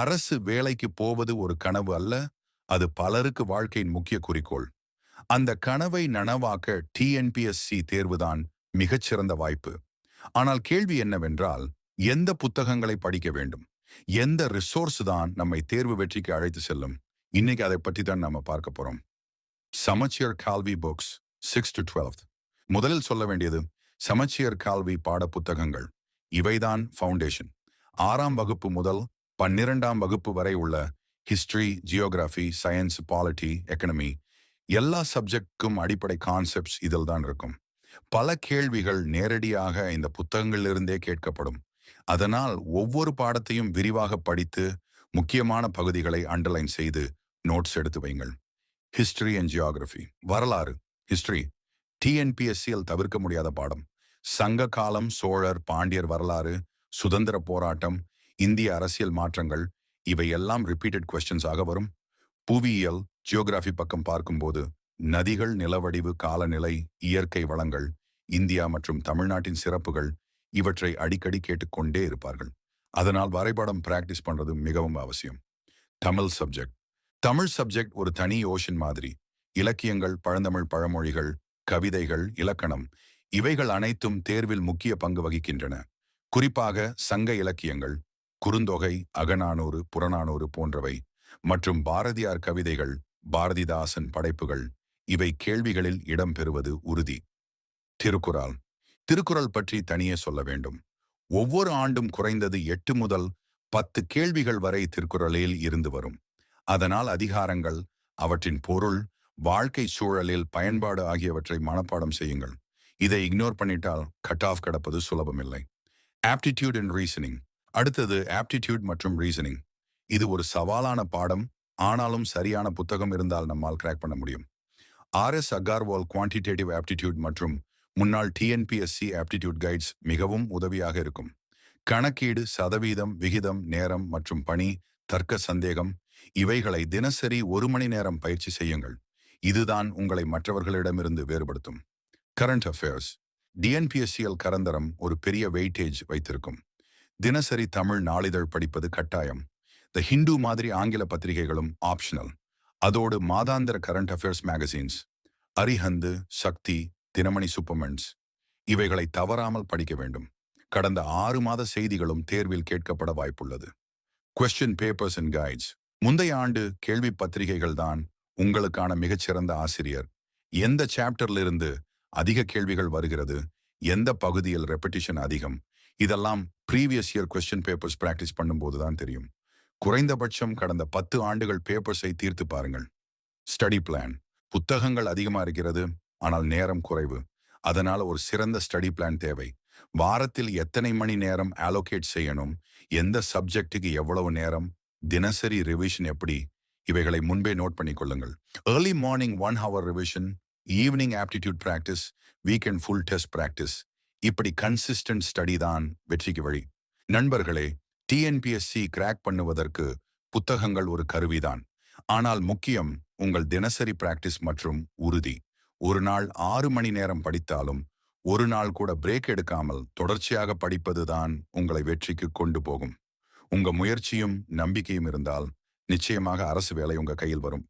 அரசு வேலைக்கு போவது ஒரு கனவு அல்ல அது பலருக்கு வாழ்க்கையின் முக்கிய குறிக்கோள். அந்த கனவை நனவாக்க டிஎன்பிஎஸ்சி தேர்வுதான் மிகச்சிறந்த வாய்ப்பு. ஆனால் கேள்வி என்னவென்றால் எந்த புத்தகங்களை படிக்க வேண்டும்? எந்த ரிசோர்ஸ் தான் நம்மை தேர்வு வெற்றிக்கு அழைத்து செல்லும்? இன்னைக்கு அதை பற்றி தான் நாம பார்க்க போறோம். Samacheer Kalvi books six to twelfth முதலில் சொல்ல வேண்டியது சமச்சீர் கால்வி பாட புத்தகங்கள் இவைதான் ஃபவுண்டேஷன் ஆறாம் வகுப்பு முதல் பன்னிரெண்டாம் வகுப்பு வரை உள்ள history geography science polity economy எல்லா சப்ஜெக்டுக்கும் அடிப்படை கான்செப்ட்ஸ் இதில் தான் இருக்கும். பல கேள்விகள் நேரடியாக இந்த புத்தகங்களிலிருந்தே கேட்கப்படும். அதனால் ஒவ்வொரு பாடத்தையும் விரிவாக படித்து முக்கியமான பகுதிகளை அண்டர்லைன் செய்து நோட்ஸ் எடுத்து வைங்கள் ஹிஸ்டரி அண்ட் ஜியோகிராஃபி வரலாறு. ஹிஸ்டரி டிஎன்பிஎஸ்சியில் தவிர்க்க முடியாத பாடம். சங்க காலம் சோழர் பாண்டியர் வரலாறு சுதந்திர போராட்டம் இந்திய அரசியல் மாற்றங்கள் இவையெல்லாம் ரிப்பீட்டட் கொஸ்டின்ஸாக வரும். புவியியல் ஜியோகிராஃபி பக்கம் பார்க்கும்போது நதிகள் நிலவடிவு காலநிலை இயற்கை வளங்கள் இந்தியா மற்றும் தமிழ்நாட்டின் சிறப்புகள் இவற்றை அடிக்கடி கேட்டுக்கொண்டே இருப்பார்கள். அதனால் வரைபடம் பிராக்டிஸ் பண்றது மிகவும் அவசியம். தமிழ் சப்ஜெக்ட் தமிழ் சப்ஜெக்ட் ஒரு தனி ஓஷன் மாதிரி. இலக்கியங்கள் பழந்தமிழ் பழமொழிகள் கவிதைகள் இலக்கணம் இவைகள் அனைத்தும் தேர்வில் முக்கிய பங்கு வகிக்கின்றன. குறிப்பாக சங்க இலக்கியங்கள். குறுந்தொகை அகநானூறு புறநானூறு போன்றவை மற்றும் பாரதியார் கவிதைகள் பாரதிதாசன் படைப்புகள் இவை கேள்விகளில் இடம்பெறுவது உறுதி. திருக்குறள். திருக்குறள் பற்றி தனியே சொல்ல வேண்டும். ஒவ்வொரு ஆண்டும் குறைந்தது எட்டு முதல் பத்து கேள்விகள் வரை திருக்குறளில் இருந்து வரும். அதனால் அதிகாரங்கள் அவற்றின் பொருள் வாழ்க்கை சூழலில் பயன்பாடு ஆகியவற்றை மனப்பாடம் செய்யுங்கள். இதை இக்னோர் பண்ணிட்டால் கட் ஆஃப் கிடப்பது சுலபமில்லை. ஆப்டிடியூட் அண்ட் ரீசனிங் அடுத்தது ஆப்டிடியூட் மற்றும் ரீசனிங் இது ஒரு சவாலான பாடம். ஆனாலும் சரியான புத்தகம் இருந்தால் நம்மால் கிராக் பண்ண முடியும். ஆர்எஸ் அகார்வால் குவான்டிடேட்டிவ் ஆப்டிடியூட் மற்றும் முன்னாள் டிஎன்பிஎஸ்சி ஆப்டிடியூட் கைட்ஸ் மிகவும் உதவியாக இருக்கும். கணக்கீடு சதவீதம் விகிதம் நேரம் மற்றும் பணி தர்க்க சந்தேகம் இவைகளை தினசரி ஒரு மணி நேரம் பயிற்சி செய்யுங்கள். இதுதான் உங்களை மற்றவர்களிடமிருந்து வேறுபடுத்தும். கரண்ட் அஃபேர்ஸ் டிஎன்பிஎஸ்சிஎல் கரந்தரம் ஒரு பெரிய வெயிட்டேஜ் வைத்திருக்கும். தினசரி தமிழ் நாளிதழ் படிப்பது கட்டாயம். த ஹிந்து மாதிரி ஆங்கில பத்திரிகைகளும் ஆப்ஷனல் அதோடு மாதாந்திர current affairs magazines Arihant Sakthi Dinamani supplements இவைகளை தவறாமல் படிக்க வேண்டும். கடந்த ஆறு மாத செய்திகளும் தேர்வில் கேட்கப்பட வாய்ப்புள்ளது. கொஸ்டின் பேப்பர்ஸ் அண்ட் கைட்ஸ் முந்தைய ஆண்டு கேள்வி பத்திரிகைகள் தான் உங்களுக்கான மிகச்சிறந்த ஆசிரியர். எந்த சாப்டர்லிருந்து அதிக கேள்விகள் வருகிறது? எந்த பகுதியில் ரெப்படிஷன் அதிகம்? இதெல்லாம் previous year question papers practice பண்ணும்போது தான் தெரியும். குறைந்தபட்சம் கடந்த பத்து ஆண்டுகள் பேப்பர்ஸை தீர்த்து பாருங்கள். ஸ்டடி பிளான் புத்தகங்கள் அதிகமா இருக்கிறது ஆனால் நேரம் குறைவு. அதனால ஒரு சிறந்த ஸ்டடி பிளான் தேவை. வாரத்தில் எத்தனை மணி நேரம் ஆலோகேட் செய்யணும்? எந்த சப்ஜெக்டுக்கு எவ்வளவு நேரம்? தினசரி ரிவிஷன் எப்படி? இவைகளை முன்பே நோட் பண்ணி கொள்ளுங்கள். Early morning one hour revision evening aptitude practice weekend full test practice இப்படி கன்சிஸ்டன்ட் ஸ்டடி தான் வெற்றிக்கு வழி. நண்பர்களே டிஎன்பிஎஸ்சி கிராக் பண்ணுவதற்கு புத்தகங்கள் ஒரு கருவிதான் ஆனால் முக்கியம் உங்கள் தினசரி பிராக்டிஸ் மற்றும் உறுதி. ஒரு நாள் ஆறு மணி நேரம் படித்தாலும் ஒரு நாள் கூட பிரேக் எடுக்காமல் தொடர்ச்சியாக படிப்பதுதான் உங்களை வெற்றிக்கு கொண்டு போகும். உங்க முயற்சியும் நம்பிக்கையும் இருந்தால் நிச்சயமாக அரசு வேலை உங்க கையில் வரும்.